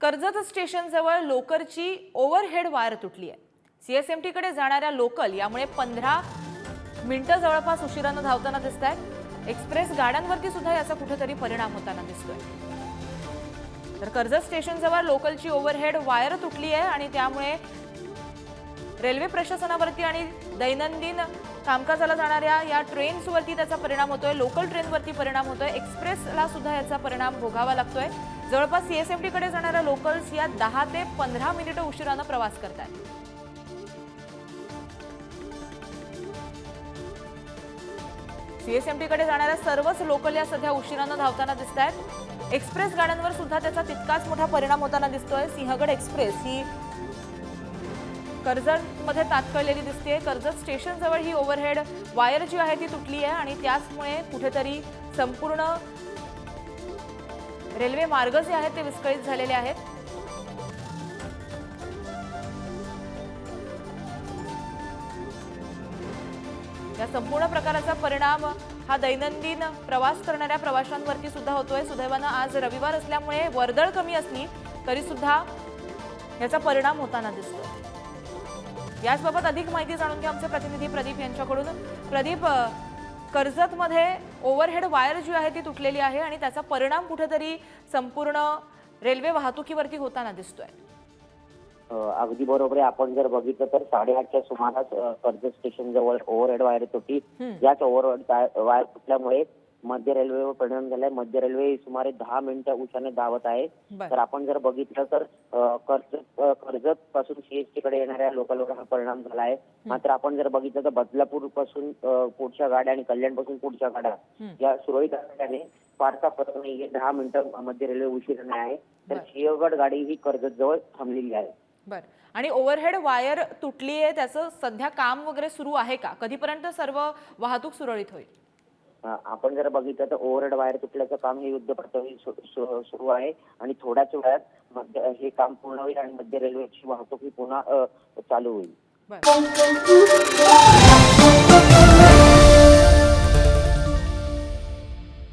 कर्जत स्टेशनजवळ लोकरची overhead wire तुटली आहे सीएसएमटीकडे जाणाऱ्या लोकल यामुळे पंधरा मिनिटं जवळपास उशिरानं धावताना दिसत आहेत एक्सप्रेस गाड्यांवरती सुद्धा याचा कुठेतरी परिणाम होताना दिसतोय. तर कर्जत स्टेशनजवळ लोकलची ओव्हरहेड वायर तुटली आहे आणि त्यामुळे रेल्वे प्रशासनावरती आणि दैनंदिन कामकाजाला जाणाऱ्या या ट्रेन्सवरती त्याचा परिणाम होतोय. लोकल ट्रेनवरती परिणाम होतोय. एक्सप्रेसला सुद्धा याचा परिणाम भोगावा लागतोय. जवळपास सीएसएमटीकडे जाणाऱ्या लोकल्स या दहा ते पंधरा मिनिटं उशिरानं प्रवास करतात सीएसएमटीकडे जाणाऱ्या सर्वच लोकल या सध्या उशिरानं धावताना दिसत आहेत एक्सप्रेस गाड्यांवर सुद्धा त्याचा तितकाच मोठा परिणाम होताना दिसतोय. सिंहगड एक्सप्रेस ही कर्जत मध्ये तात्कळलेली दिसते कर्जत स्टेशन जवळ ही ओव्हरहेड वायर जी आहे ती तुटली आहे आणि त्याचमुळे कुठेतरी संपूर्ण रेल्वे मार्ग जे आहेत ते विस्कळीत झालेले आहेत. या संपूर्ण प्रकाराचा परिणाम हा दैनंदिन प्रवास करणाऱ्या प्रवाशांवरती सुद्धा होतोय. सुदैवानं आज रविवार असल्यामुळे वर्दळ कमी असली तरी सुद्धा याचा परिणाम होताना दिसतोय. याचबाबत अधिक माहिती जाणून घ्या आमचे प्रतिनिधी प्रदीप यांच्याकडून. प्रदीप कर्जतमध्ये ओव्हरहेड वायर जी आहे ती तुटलेली आहे आणि त्याचा परिणाम कुठेतरी संपूर्ण रेल्वे वाहतुकीवरती होताना दिसतोय. अगदी बरोबर आहे. आपण जर बघितलं तर साडेआठच्या सुमारास कर्जत स्टेशन जवळ ओव्हरहेड वायर हम्म. याच ओव्हरहेड वायर तुटल्यामुळे मध्य रेल्वेवर परिणाम झालाय. मध्य रेल्वे सुमारे दहा मिनिटं उशाने धावत आहे. तर आपण जर बघितलं तर कर्जत कर्जत पासून सीएसटी कडे येणाऱ्या लोकलवर हा परिणाम झाला आहे. मात्र आपण जर बघितलं तर बदलापूरपासून पुढच्या गाड्या आणि कल्याणपासून पुढच्या गाड्या. या सुरळीत असल्याने फारसा फरक नाहीये दहा मिनिटं मध्य रेल्वे उशिराने आहे. तर. सिंहगड गाडी ही कर्जत जवळ थांबलेली आहे. बर. आणि ओव्हरहेड वायर तुटली आहे त्याचं सध्या काम वगैरे सुरू आहे का? कधीपर्यंत सर्व वाहतूक सुरळीत होईल? आपण जर बघितलं तर ओव्हरहेड वायर तुटल्याचं काम हे युद्ध पातळी सुरू आहे आणि थोड्याच वेळात मध्य हे काम पूर्ण होईल आणि मध्य रेल्वेची वाहतूक ही पुन्हा चालू होईल.